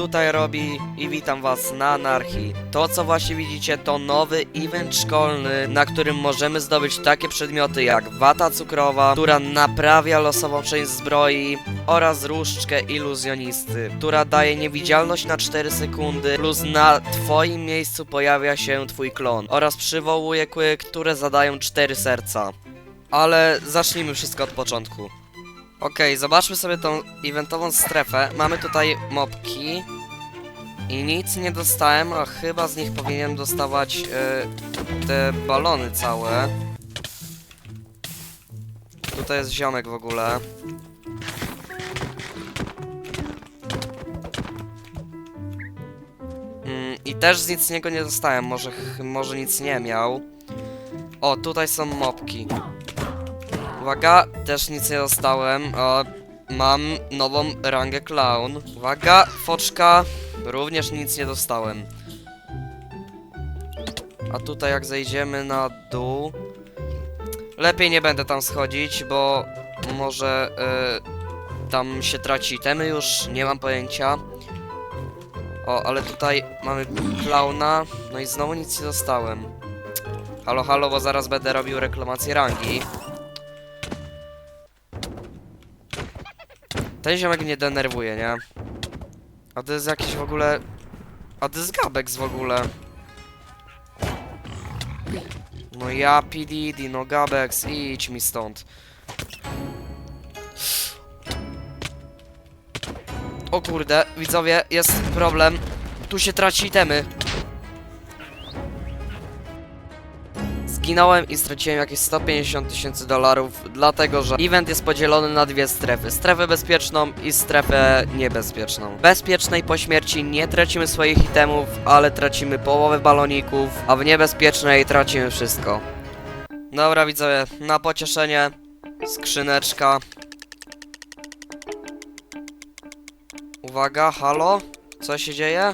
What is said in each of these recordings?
tutaj robi i witam was na Anarchii. To co właśnie widzicie to nowy event szkolny, na którym możemy zdobyć takie przedmioty jak wata cukrowa, która naprawia losową część zbroi oraz różdżkę iluzjonisty, która daje niewidzialność na 4 sekundy plus na twoim miejscu pojawia się twój klon oraz przywołuje kły, które zadają 4 serca. Ale zacznijmy wszystko od początku. Okej, zobaczmy sobie tą eventową strefę. Mamy tutaj mopki. I nic nie dostałem, a chyba z nich powinienem dostawać e, te balony całe. Tutaj jest ziomek w ogóle. Mm, I też z nic niego nie dostałem, może, może nic nie miał. O, tutaj są mopki. Uwaga, też nic nie dostałem. O, mam nową rangę clown. Uwaga, foczka. Również nic nie dostałem. A tutaj jak zejdziemy na dół... Lepiej nie będę tam schodzić, bo może y, tam się traci itemy już, nie mam pojęcia. O, ale tutaj mamy klauna, no i znowu nic nie dostałem. Halo, halo, bo zaraz będę robił reklamację rangi. Ten ziomek mnie denerwuje, nie? A to jest jakiś w ogóle... A to jest Gabex w ogóle. No ja PDD, no Gabex, idź mi stąd. O kurde, widzowie, jest problem. Tu się traci itemy. Zginąłem i straciłem jakieś 150 tysięcy dolarów, dlatego że event jest podzielony na dwie strefy. Strefę bezpieczną i strefę niebezpieczną. Bezpiecznej po śmierci nie tracimy swoich itemów, ale tracimy połowę baloników, a w niebezpiecznej tracimy wszystko. Dobra widzowie, na pocieszenie skrzyneczka. Uwaga, halo? Co się dzieje?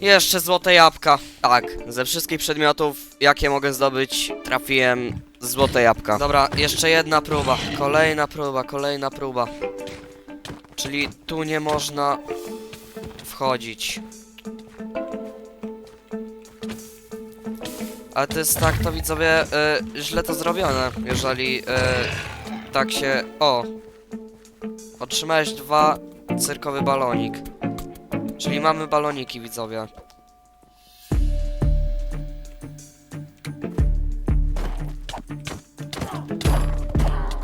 Jeszcze złote jabłka. Tak, ze wszystkich przedmiotów, jakie mogę zdobyć, trafiłem złote jabłka. Dobra, jeszcze jedna próba. Kolejna próba, kolejna próba. Czyli tu nie można wchodzić. Ale to jest tak, to widzowie, y, źle to zrobione, jeżeli y, tak się... O! Otrzymałeś dwa cyrkowy balonik. Czyli mamy baloniki, widzowie.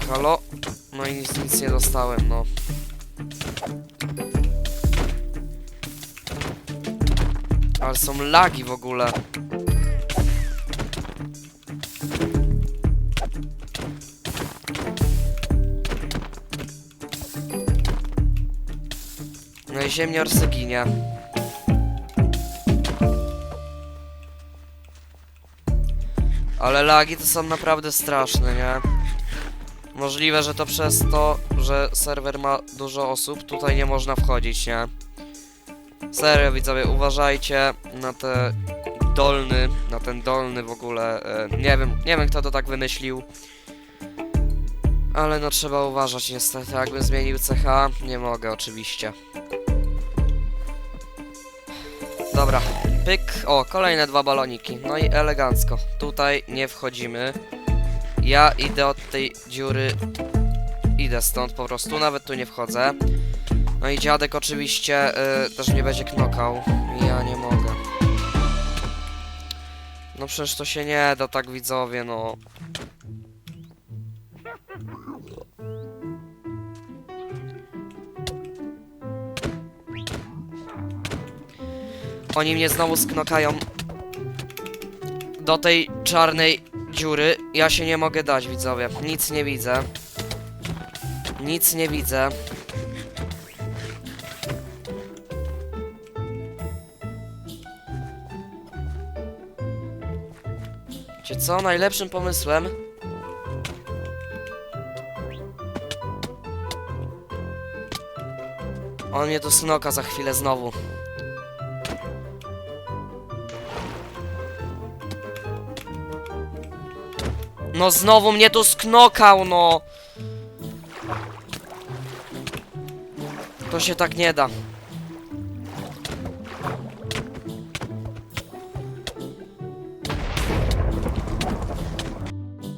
Halo? No i nic, nic nie dostałem, no. Ale są lagi w ogóle. I ziemnior ginie. Ale lagi to są naprawdę straszne, nie? Możliwe, że to przez to, że serwer ma dużo osób, tutaj nie można wchodzić, nie? Serio, widzowie, uważajcie na te dolny, na ten dolny w ogóle, e, nie wiem, nie wiem kto to tak wymyślił. Ale no trzeba uważać niestety, jakbym zmienił CH, nie mogę oczywiście. Dobra, pyk, o, kolejne dwa baloniki, no i elegancko. Tutaj nie wchodzimy. Ja idę od tej dziury, idę stąd po prostu, nawet tu nie wchodzę. No i dziadek oczywiście y, też mnie będzie knokał, ja nie mogę. No przecież to się nie da tak widzowie, no. Oni mnie znowu sknokają do tej czarnej dziury. Ja się nie mogę dać, widzowie. Nic nie widzę. Nic nie widzę. Wiecie co? Najlepszym pomysłem On mnie do snoka za chwilę znowu. No znowu mnie tu sknokał, no! To się tak nie da.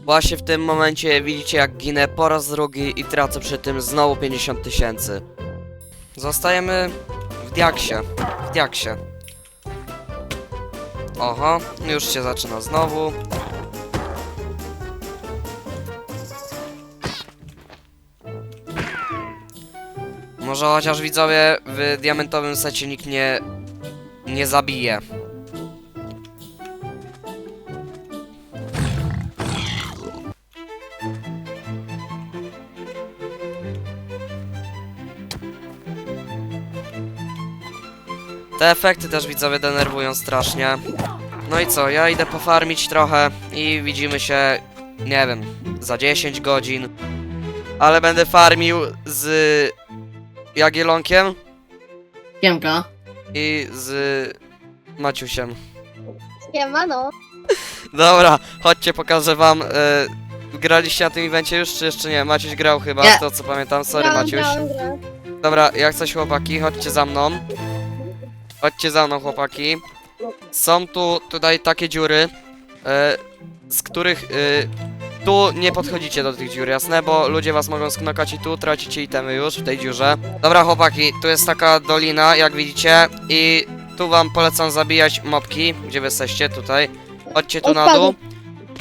Właśnie w tym momencie widzicie jak ginę po raz drugi i tracę przy tym znowu 50 tysięcy. Zostajemy w diaksie. W diaksie. Oho, już się zaczyna znowu. Może chociaż widzowie w diamentowym secie nikt nie, nie zabije. Te efekty też widzowie denerwują strasznie. No i co, ja idę pofarmić trochę i widzimy się, nie wiem, za 10 godzin. Ale będę farmił z Jagielonkiem Siemka. i z Maciusiem. Siemano. Dobra, chodźcie, pokażę wam. E, graliście na tym evencie już, czy jeszcze nie? Maciuś grał chyba, Nie. to co pamiętam. Sorry, Grałem, Maciuś. grałem, grałem. Dobra, jak coś chłopaki, chodźcie za mną. Chodźcie za mną, chłopaki. Są tu tutaj takie dziury, e, z których e, tu nie podchodzicie do tych dziur, jasne? Bo ludzie was mogą sknokać i tu tracicie itemy już w tej dziurze. Dobra, chłopaki, tu jest taka dolina, jak widzicie, i tu wam polecam zabijać mopki, gdzie wy jesteście, tutaj. Chodźcie tu na dół.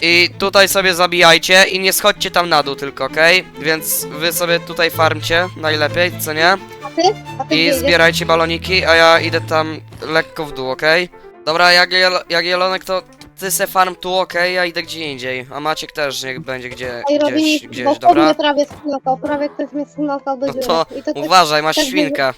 I tutaj sobie zabijajcie i nie schodźcie tam na dół tylko, okej? Więc wy sobie tutaj farmcie najlepiej, co nie? A ty? A ty I gdzie zbierajcie baloniki, a ja idę tam lekko w dół, okej? Dobra, Jagiel Jagielonek, to ty se farm tu, okej? Ja idę gdzie indziej. A Maciek też niech będzie gdzie, Ej, robi gdzieś, bo gdzieś, dobra? mnie prawie sknokał, prawie ktoś mnie sknokał do No dziury. to I Uważaj, masz tak świnkę.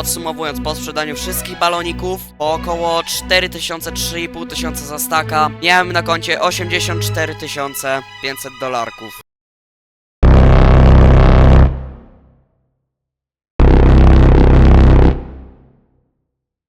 Podsumowując, po sprzedaniu wszystkich baloników, po około 4000-3500 za staka, miałem na koncie 84 500 dolarków.